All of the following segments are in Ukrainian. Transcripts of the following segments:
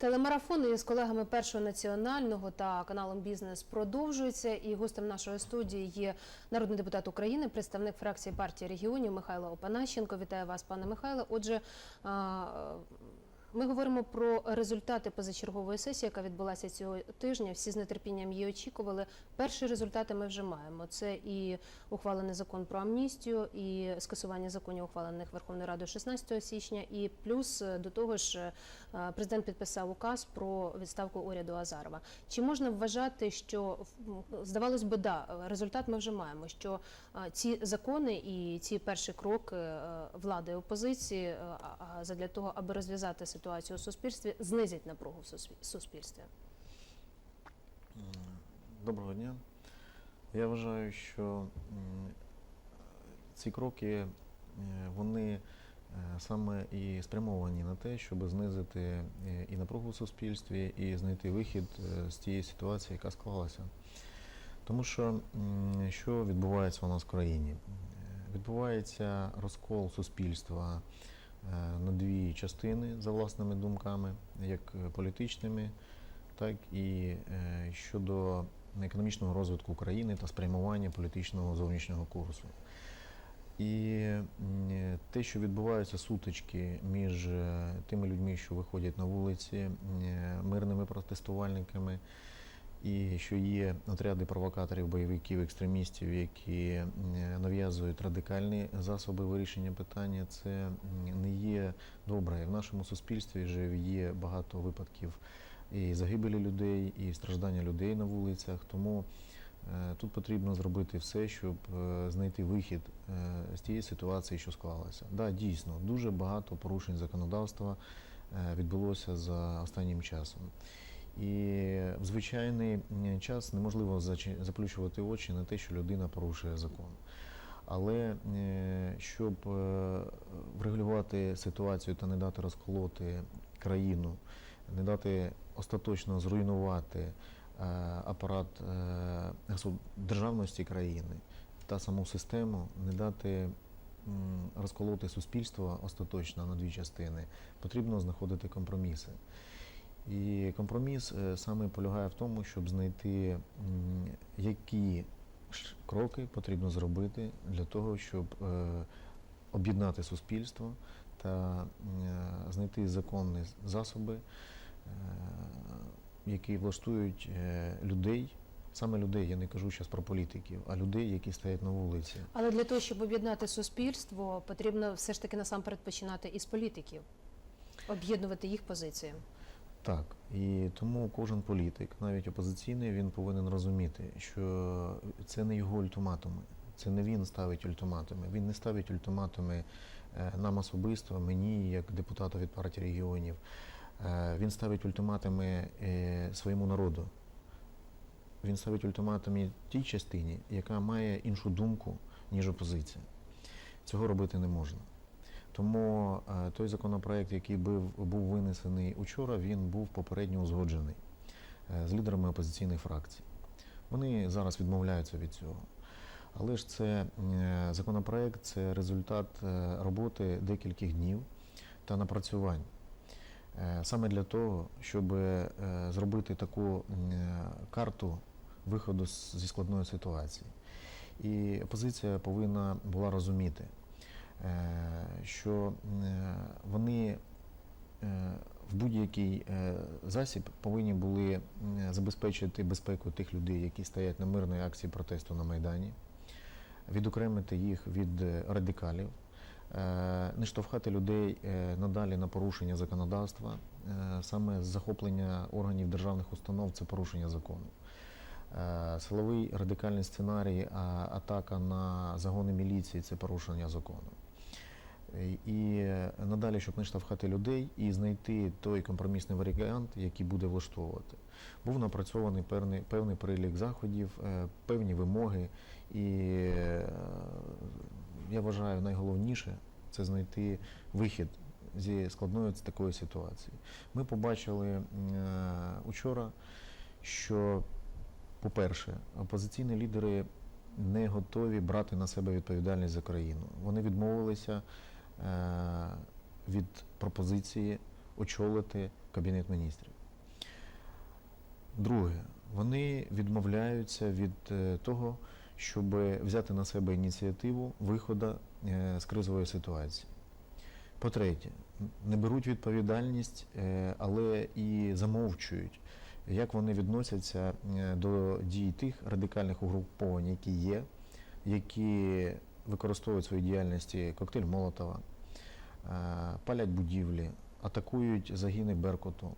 Телемарафон із колегами першого національного та каналом Бізнес продовжується. І гостем нашої студії є народний депутат України, представник фракції партії регіонів Михайло Опанащенко. Вітаю вас, пане Михайле. Отже, ми говоримо про результати позачергової сесії, яка відбулася цього тижня. Всі з нетерпінням її очікували. Перші результати ми вже маємо. Це і ухвалений закон про амністію, і скасування законів, ухвалених Верховною Радою 16 січня, і плюс е, до того ж е, президент підписав указ про відставку уряду Азарова. Чи можна вважати, що здавалось би, да, результат ми вже маємо, що е, ці закони і ці перші кроки влади опозиції а задля того, аби розв'язати ситуацію у суспільстві, знизять напругу в суспільстві? Доброго дня. Я вважаю, що ці кроки е, вони е, саме і спрямовані на те, щоб знизити е, і напругу в суспільстві, і знайти вихід з тієї ситуації, яка склалася. Тому що що відбувається у нас в країні? Відбувається розкол суспільства на дві частини за власними думками, як е, політичними, так і е, щодо економічного розвитку України та спрямування політичного зовнішнього курсу. І те, що відбуваються сутички між е, тими людьми, що виходять на вулиці, е, мирними протестувальниками, і що є отряди провокаторів, бойовиків, екстремістів, які нав'язують радикальні засоби вирішення питання, це не є добре. В нашому суспільстві вже є багато випадків і загибелі людей, і страждання людей на вулицях. Тому е, тут потрібно зробити все, щоб е, знайти вихід е, з тієї ситуації, що склалася. Да, дійсно, дуже багато порушень законодавства е, відбулося за останнім часом. І в звичайний час неможливо заплющувати очі на те, що людина порушує закон. Але е, щоб е, врегулювати ситуацію та не дати розколоти країну, не дати остаточно зруйнувати е, апарат державності країни та саму систему, не дати розколоти суспільство остаточно на дві частини, потрібно знаходити компроміси. І компроміс е, саме полягає в тому, щоб знайти, які кроки потрібно зробити для того, щоб е, об'єднати суспільство та е, знайти законні засоби, які влаштують людей, саме людей, я не кажу зараз про політиків, а людей, які стоять на вулиці. Але для того, щоб об'єднати суспільство, потрібно все ж таки насамперед починати із політиків, об'єднувати їх позиції. Так, і тому кожен політик, навіть опозиційний, він повинен розуміти, що це не його ультиматуми. Це не він ставить ультиматуми. Він не ставить ультиматуми е, нам особисто, мені, як депутату від партії регіонів. Е, Він ставить ультиматуми е, своєму народу. Він ставить ультиматуми тій частині, яка має іншу думку, ніж опозиція. Цього робити не можна. Тому е, той законопроект, який був, винесений учора, він був попередньо узгоджений е, з лідерами опозиційних фракцій. Вони зараз відмовляються від цього. Але ж це е, законопроект, це результат роботи декількох днів та напрацювань. Саме для того, щоб зробити таку карту виходу зі складної ситуації. І опозиція повинна була розуміти, що е, вони е, в будь-який е, засіб повинні були забезпечити безпеку тих людей, які стоять на мирної акції протесту на Майдані, відокремити їх від е, радикалів, е, не штовхати людей е, надалі на порушення законодавства. Е, Саме захоплення органів державних установ це порушення закону. Е, Силовий радикальний сценарій, атака на загони міліції це порушення закону. І надалі, щоб не штовхати людей і знайти той компромісний варіант, який буде влаштовувати. Був напрацьований певний, певний перелік заходів, е, певні вимоги. І е, я вважаю, найголовніше це знайти вихід зі складної такої ситуації. Ми побачили е, учора, що, по-перше, опозиційні лідери не готові брати на себе відповідальність за країну. Вони відмовилися від пропозиції очолити Кабінет міністрів. Друге, вони відмовляються від е, того, щоб взяти на себе ініціативу виходу е, з кризової ситуації. По-третє, не беруть відповідальність, е, але і замовчують, як вони відносяться е, до дій тих радикальних угруповань, які є, які використовують в своїй діяльності коктейль Молотова, е, палять будівлі, атакують загини Беркуту.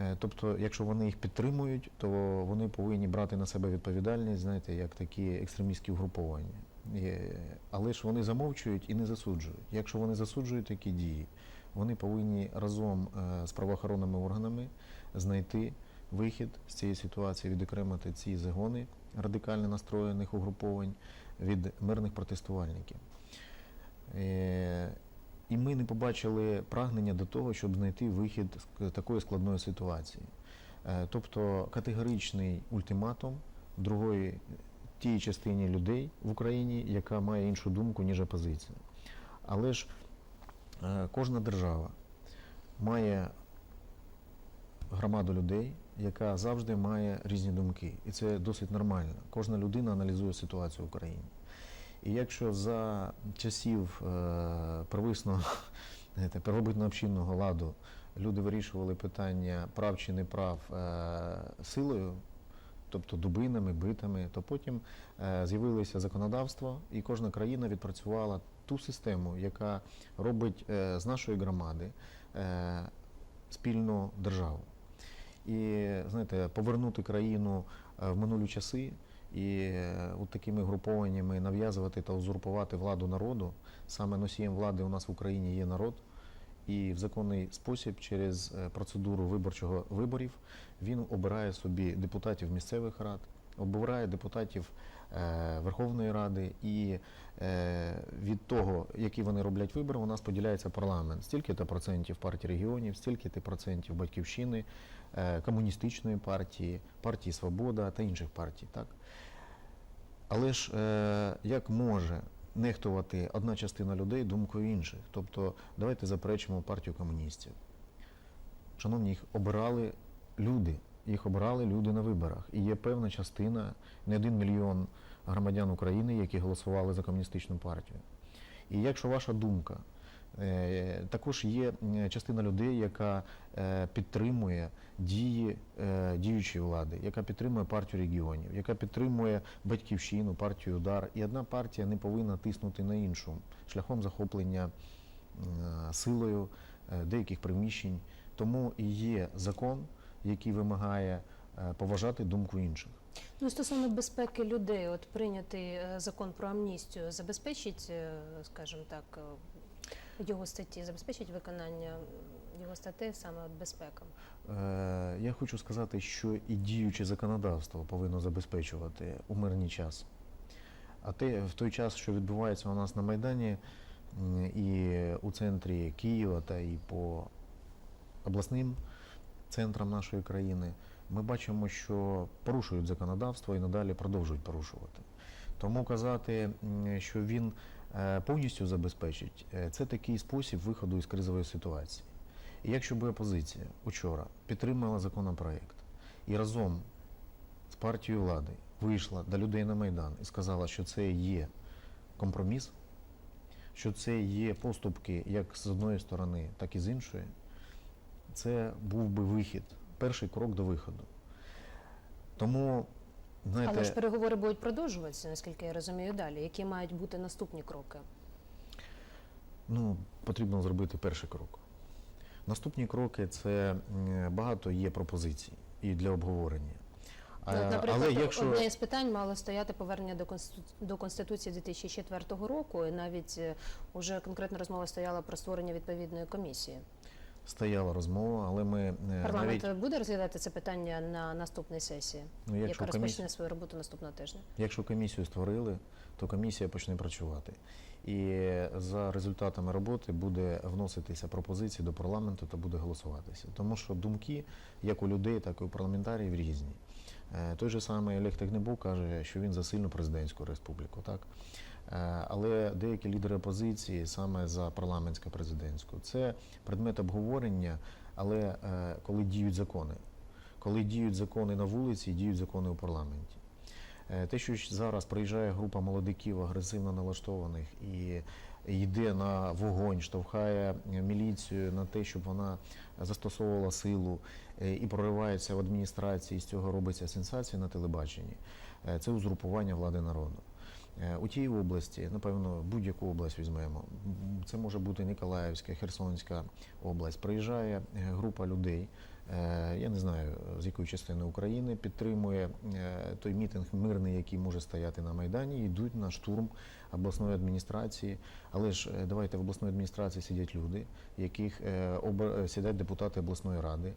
Е, Тобто, якщо вони їх підтримують, то вони повинні брати на себе відповідальність, знаєте, як такі екстремістські угруповання. Але ж вони замовчують і не засуджують. Якщо вони засуджують такі дії, вони повинні разом е, з правоохоронними органами знайти вихід з цієї ситуації, відокремити ці загони радикально настроєних угруповань від мирних протестувальників. Е, І ми не побачили прагнення до того, щоб знайти вихід з такої складної ситуації. Е, Тобто категоричний ультиматум другої тій частині людей в Україні, яка має іншу думку, ніж опозиція. Але ж е, кожна держава має громаду людей, яка завжди має різні думки. І це досить нормально. Кожна людина аналізує ситуацію в Україні. І якщо за часів е, первисного знаєте, первобитно-общинного ладу люди вирішували питання прав чи не прав е, силою, тобто дубинами, битами, то потім е, з'явилося законодавство, і кожна країна відпрацювала ту систему, яка робить з нашої громади спільну державу. І знаєте, повернути країну в минулі часи і е, от такими групованнями нав'язувати та узурпувати владу народу. Саме носієм влади у нас в Україні є народ. І в законний спосіб через е, процедуру виборчого виборів він обирає собі депутатів місцевих рад, обирає депутатів е, Верховної Ради, і від того, які вони роблять вибори, у нас поділяється парламент. Стільки-то процентів партії регіонів, стільки-то процентів батьківщини, комуністичної партії, партії Свобода та інших партій. Так? Але ж е, як може нехтувати одна частина людей думкою інших? Тобто давайте заперечимо партію комуністів. Шановні, їх обирали люди, їх обирали люди на виборах. І є певна частина, не один мільйон громадян України, які голосували за комуністичну партію. І якщо ваша думка, е, також є частина людей, яка е, підтримує дії е, діючої влади, яка підтримує партію регіонів, яка підтримує батьківщину, партію удар. І одна партія не повинна тиснути на іншу шляхом захоплення силою е, деяких приміщень. Тому і є закон, який вимагає е, поважати думку інших. Ну, стосовно безпеки людей, от прийнятий е, закон про амністію забезпечить, е, скажімо так, е, його статті, забезпечить виконання його статей саме безпека. Е, Я хочу сказати, що і діюче законодавство повинно забезпечувати у мирний час. А те в той час, що відбувається у нас на Майдані і у центрі Києва та і по обласним центрам нашої країни, ми бачимо, що порушують законодавство і надалі продовжують порушувати. Тому казати, що він повністю забезпечить, е, це такий спосіб виходу із кризової ситуації. І якщо би опозиція учора підтримала законопроект і разом з партією влади вийшла до людей на Майдан і сказала, що це є компроміс, що це є поступки як з одної сторони, так і з іншої, це був би вихід, перший крок до виходу. Тому, знаєте, Але ж переговори будуть продовжуватися, наскільки я розумію, далі. Які мають бути наступні кроки? ну, потрібно зробити перший крок. Наступні кроки це багато є пропозицій і для обговорення. Ну, наприклад, Але якщо одне із питань мало стояти повернення до до Конституції 2004 року, і навіть е, уже конкретна розмова стояла про створення відповідної комісії. Стояла розмова, але ми е, Парламент навіть буде розглядати це питання на наступній сесії, ну, яка якщо, розпочне комісію, свою роботу наступного тижня. якщо комісію створили, то комісія почне працювати. І за результатами роботи буде вноситися пропозиції до парламенту та буде голосуватися. Тому що думки, як у людей, так і у парламентарів, різні. Е, Той же самий Олег Тегнебок каже, що він за сильну президентську республіку. Так? Е, Але деякі лідери опозиції саме за парламентсько-президентську це предмет обговорення, але е, коли діють закони, коли діють закони на вулиці, діють закони у парламенті. Е, Те, що зараз приїжджає група молодиків агресивно налаштованих і йде на вогонь, штовхає міліцію на те, щоб вона застосовувала силу і проривається в адміністрації, з цього робиться сенсація на телебаченні. Це узурпування влади народу. Е, У тій області, напевно, будь-яку область візьмемо. Це може бути Ніколаївська, Херсонська область. Приїжджає е, група людей. е, Я не знаю з якої частини України підтримує той мітинг мирний, який може стояти на майдані. Йдуть на штурм обласної адміністрації. Але ж давайте в обласної адміністрації сидять люди, яких сидять депутати обласної ради,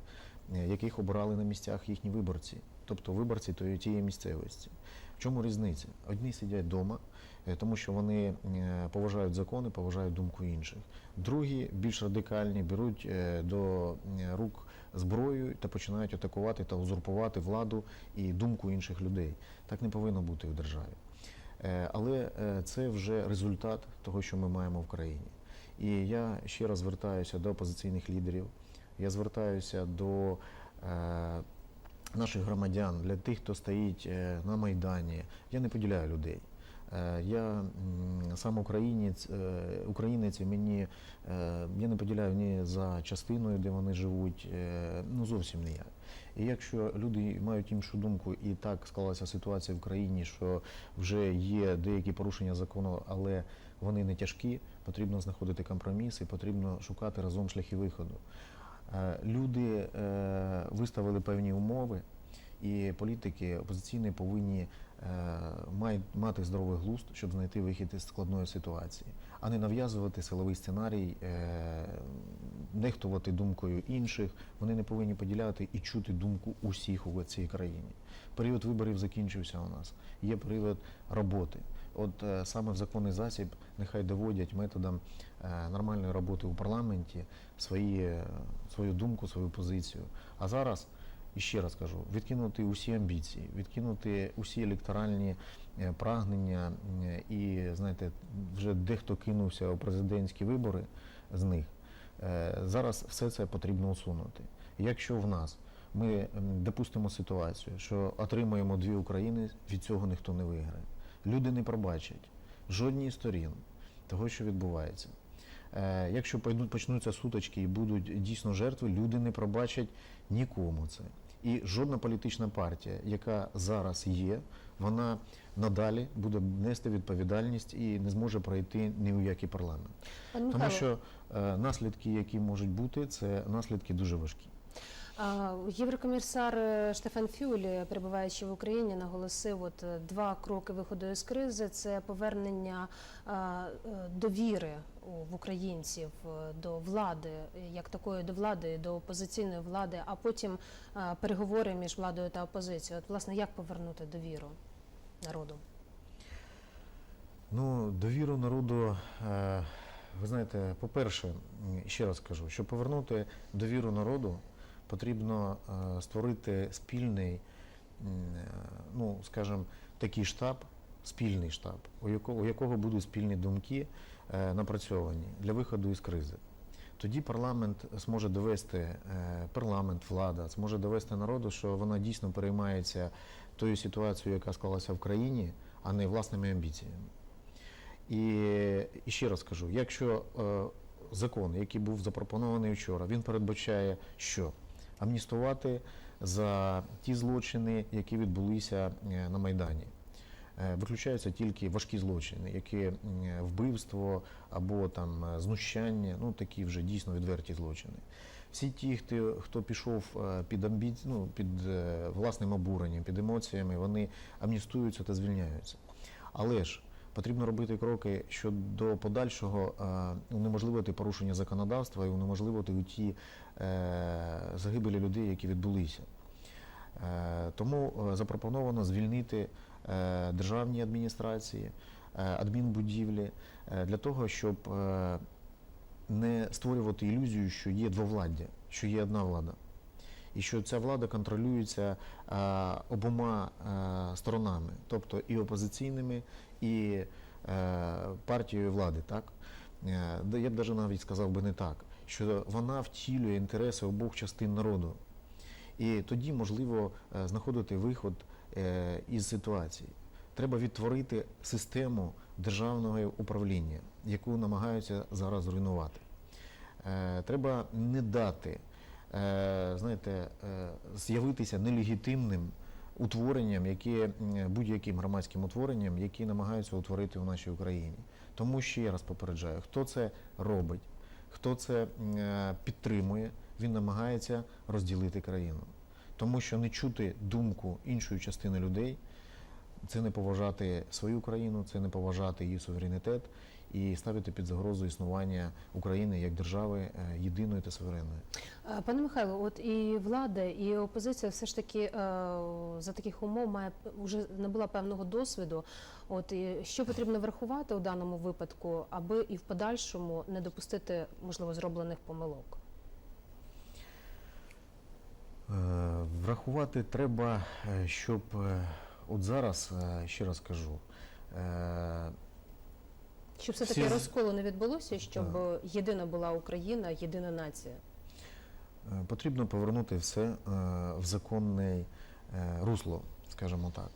яких обирали на місцях їхні виборці, тобто виборці тієї місцевості. В чому різниця? Одні сидять вдома, е, тому що вони е, поважають закони, поважають думку інших. Другі, більш радикальні, беруть е, до рук зброю та починають атакувати та узурпувати владу і думку інших людей. Так не повинно бути в державі. Але це вже результат того, що ми маємо в країні. І я ще раз звертаюся до опозиційних лідерів. Я звертаюся до наших громадян, для тих, хто стоїть е, на Майдані. Я не поділяю людей. Е, Я сам українець, е, українець і мені я не поділяю ні за частиною, де вони живуть, ну зовсім не я. І якщо люди мають іншу думку, і так склалася ситуація в країні, що вже є деякі порушення закону, але вони не тяжкі, потрібно знаходити компроміси, потрібно шукати разом шляхи виходу. Е, Люди е, виставили певні умови, і політики опозиційні повинні е, мати здоровий глузд, щоб знайти вихід із складної ситуації, а не нав'язувати силовий сценарій, нехтувати думкою інших. Вони не повинні поділяти і чути думку усіх у цій країні. Період виборів закінчився у нас. Є період роботи. От е, саме в законний засіб нехай доводять методом е, нормальної роботи у парламенті свої, е, свою думку, свою позицію. А зараз, і ще раз кажу, відкинути усі амбіції, відкинути усі електоральні прагнення, і знаєте, вже дехто кинувся у президентські вибори з них. Зараз все це потрібно усунути. Якщо в нас ми допустимо ситуацію, що отримаємо дві України, від цього ніхто не виграє. Люди не пробачать жодній сторін того, що відбувається. Е, Якщо почнуться сутички і будуть дійсно жертви, люди не пробачать нікому це. І жодна політична партія, яка зараз є, вона надалі буде нести відповідальність і не зможе пройти ні у який парламент. Пане Тому Михайло, що е, наслідки, які можуть бути, це наслідки дуже важкі. Єврокомісар е, Штефан Фюлі, перебуваючи в Україні, наголосив от е, два кроки виходу із кризи: це повернення е, довіри в українців е, до влади, е, як такої до влади, до опозиційної влади, а потім переговори між владою та опозицією. От власне як повернути довіру народу? Ну, довіру народу, е, ви знаєте, по-перше, ще раз кажу, щоб повернути довіру народу, потрібно е, створити спільний, е, ну, скажімо, такий штаб, спільний штаб, у якого, у якого будуть спільні думки е, напрацьовані для виходу із кризи. Тоді парламент зможе довести, парламент, влада зможе довести народу, що вона дійсно переймається тою ситуацією, яка склалася в країні, а не власними амбіціями. І, і ще раз кажу, якщо закон, який був запропонований вчора, він передбачає, що амністувати за ті злочини, які відбулися е, на Майдані. Е, Виключаються тільки важкі злочини, які вбивство або там е, знущання, ну такі вже дійсно відверті злочини. Всі ті, хто, хто пішов під амбі... ну, під власним обуренням, під емоціями, вони амністуються та звільняються. Але ж потрібно робити кроки щодо подальшого е, унеможливити порушення законодавства і унеможливити ті е, загибелі людей, які відбулися. Е, Тому запропоновано звільнити державні адміністрації, адмінбудівлі для того, щоб не створювати ілюзію, що є двовладдя, що є одна влада. І що ця влада контролюється обома сторонами, тобто і опозиційними, і партією влади, так? Е, Я б навіть навіть сказав би не так, що вона втілює інтереси обох частин народу. І тоді можливо е, знаходити виход е, із ситуації. Треба відтворити систему державного управління, яку намагаються зараз зруйнувати. Е, Треба не дати, е, знаєте, е, з'явитися нелегітимним утворенням, яке будь-яким громадським утворенням, які намагаються утворити в нашій Україні. Тому ще раз попереджаю, хто це робить, хто це підтримує, він намагається розділити країну. Тому що не чути думку іншої частини людей це не поважати свою країну, це не поважати її суверенітет і ставити під загрозу існування України як держави е, єдиної та суверенної. Е, Пане Михайло, от і влада, і опозиція все ж таки е, за таких умов має вже набула певного досвіду. От і що потрібно врахувати у даному випадку, аби і в подальшому не допустити можливо зроблених помилок. Врахувати треба, щоб от зараз, ще раз кажу, Щоб все Всі таки з- розколу не відбулося, щоб Так. єдина була Україна, єдина нація. Е, Потрібно повернути все е, в законне е, русло, скажімо так.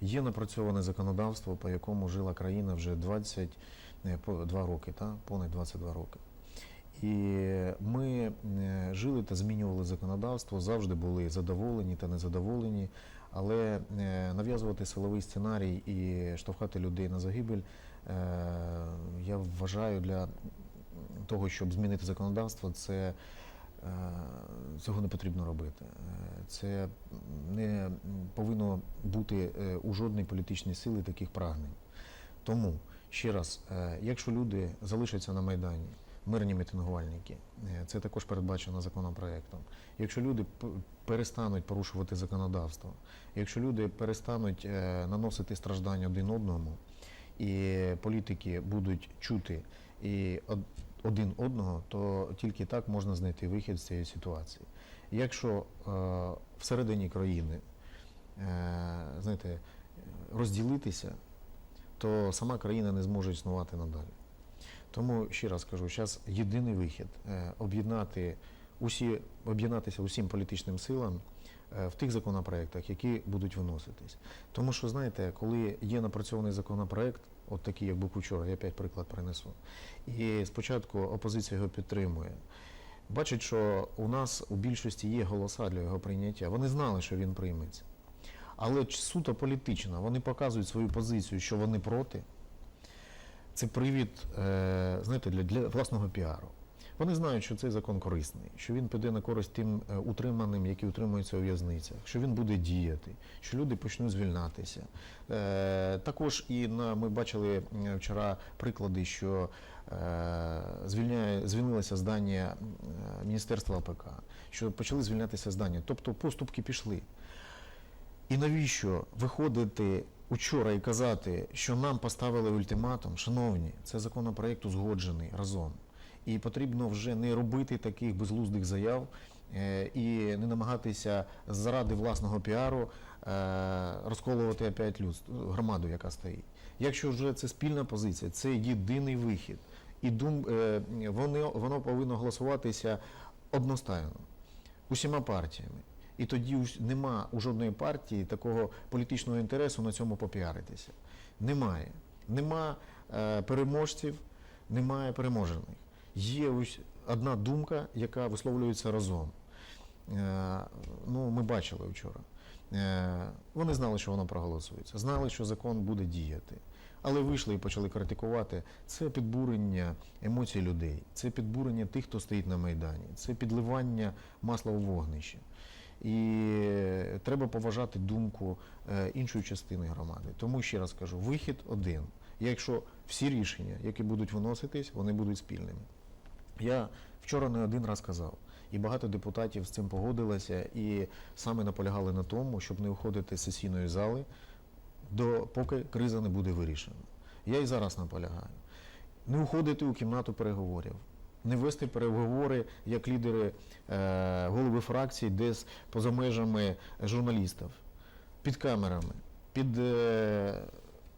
Є напрацьоване законодавство, по якому жила країна вже 22 роки, та? понад 22 роки. І ми е, жили та змінювали законодавство, завжди були задоволені та незадоволені, але е, нав'язувати силовий сценарій і штовхати людей на загибель, е, я вважаю для того, щоб змінити законодавство, це Е, Цього не потрібно робити. Це не повинно бути у жодної політичної сили таких прагнень. Тому ще раз, якщо люди залишаться на Майдані, мирні мітингувальники, е, це також передбачено законопроектом. Якщо люди перестануть порушувати законодавство, якщо люди перестануть е, наносити страждання один одному, і політики будуть чути і один одного, то тільки так можна знайти вихід з цієї ситуації. Якщо е, всередині країни знаєте, розділитися, то сама країна не зможе існувати надалі. Тому ще раз кажу, зараз єдиний вихід е, об'єднати усі, об'єднатися усім політичним силам е, в тих законопроектах, які будуть виноситись. Тому що, знаєте, коли є напрацьований законопроект, от такий, як був вчора, я опять приклад принесу, і спочатку опозиція його підтримує. Бачить, що у нас у більшості є голоса для його прийняття. Вони знали, що він прийметься. Але суто політично, вони показують свою позицію, що вони проти. Це привід, е, знаєте, для, для власного піару. Вони знають, що цей закон корисний, що він піде на користь тим е, утриманим, які утримуються у в'язницях, що він буде діяти, що люди почнуть звільнатися. Е, також і на ми бачили вчора приклади, що звільняє, звільнилося здання Міністерства АПК, що почали звільнятися здання. Тобто поступки пішли. І навіщо виходити учора і казати, що нам поставили ультиматум? Шановні, це законопроект узгоджений разом. І потрібно вже не робити таких безглуздих заяв е, і не намагатися заради власного піару е, розколувати опять людство, громаду, яка стоїть. Якщо вже це спільна позиція, це єдиний вихід. І дум, е, вони, воно повинно голосуватися одностайно усіма партіями. І тоді нема у жодної партії такого політичного інтересу на цьому попіаритися. Немає. Нема е, переможців, немає переможених. Є ось одна думка, яка висловлюється разом. Е, ну, ми бачили вчора. Е, вони знали, що воно проголосується, знали, що закон буде діяти. Але вийшли і почали критикувати. Це підбурення емоцій людей, це підбурення тих, хто стоїть на Майдані, це підливання масла у вогнище. І треба поважати думку е, іншої частини громади. Тому ще раз кажу, вихід один. Якщо всі рішення, які будуть виноситись, вони будуть спільними. Я вчора не один раз казав, і багато депутатів з цим погодилися і саме наполягали на тому, щоб не уходити з сесійної зали, поки криза не буде вирішена. Я і зараз наполягаю. Не уходити у кімнату переговорів, не вести переговори як лідери е, голови фракцій десь поза межами журналістів, під камерами, під е,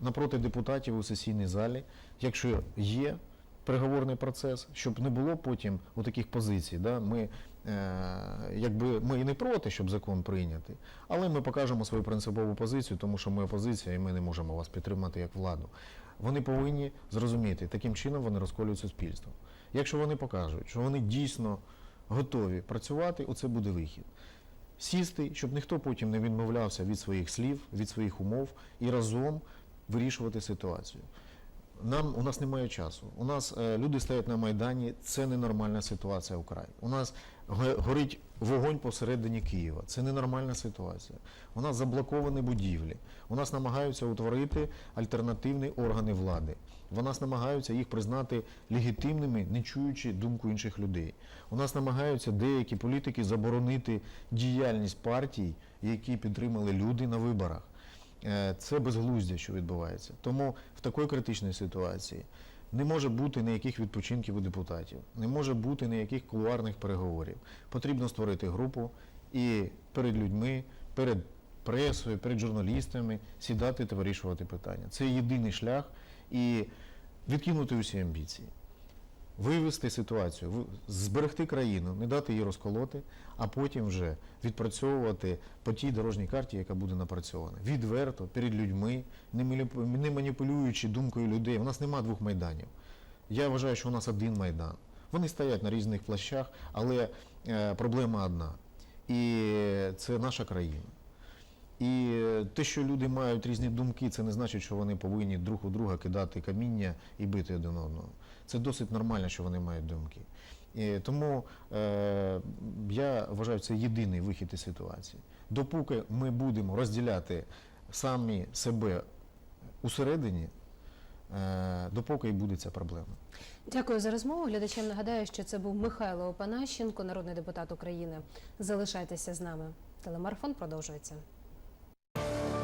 напроти депутатів у сесійній залі, якщо є переговорний процес, щоб не було потім у таких позицій. Да? Ми, якби, ми і не проти, щоб закон прийняти, але ми покажемо свою принципову позицію, тому що ми опозиція і ми не можемо вас підтримати як владу. Вони повинні зрозуміти, таким чином вони розколюють суспільство. Якщо вони покажуть, що вони дійсно готові працювати, оце буде вихід. Сісти, щоб ніхто потім не відмовлявся від своїх слів, від своїх умов і разом вирішувати ситуацію. Нам у нас немає часу. У нас е, люди стоять на майдані. Це ненормальна ситуація в краї. У нас горить вогонь посередині Києва. Це ненормальна ситуація. У нас заблоковані будівлі. У нас намагаються утворити альтернативні органи влади. У нас намагаються їх признати легітимними, не чуючи думку інших людей. У нас намагаються деякі політики заборонити діяльність партій, які підтримали люди на виборах. Е, Це безглуздя, що відбувається. Тому в такій критичній ситуації не може бути ніяких відпочинків у депутатів, не може бути ніяких кулуарних переговорів. Потрібно створити групу і перед людьми, перед пресою, перед журналістами сідати та вирішувати питання. Це єдиний шлях і відкинути усі амбіції. Вивести ситуацію, зберегти країну, не дати її розколоти, а потім вже відпрацьовувати по тій дорожній карті, яка буде напрацьована. Відверто, перед людьми, не маніпулюючи думкою людей. У нас нема двох майданів. Я вважаю, що у нас один майдан. Вони стоять на різних площах, але е, проблема одна. І це наша країна. І те, що люди мають різні думки, це не значить, що вони повинні друг у друга кидати каміння і бити один одного. Це досить нормально, що вони мають думки. І тому е, я вважаю, це єдиний вихід із ситуації. Допоки ми будемо розділяти самі себе усередині, е, допоки і буде ця проблема. Дякую за розмову. Глядачам нагадаю, що це був Михайло Опанащенко, народний депутат України. Залишайтеся з нами. Телемарафон продовжується. 何?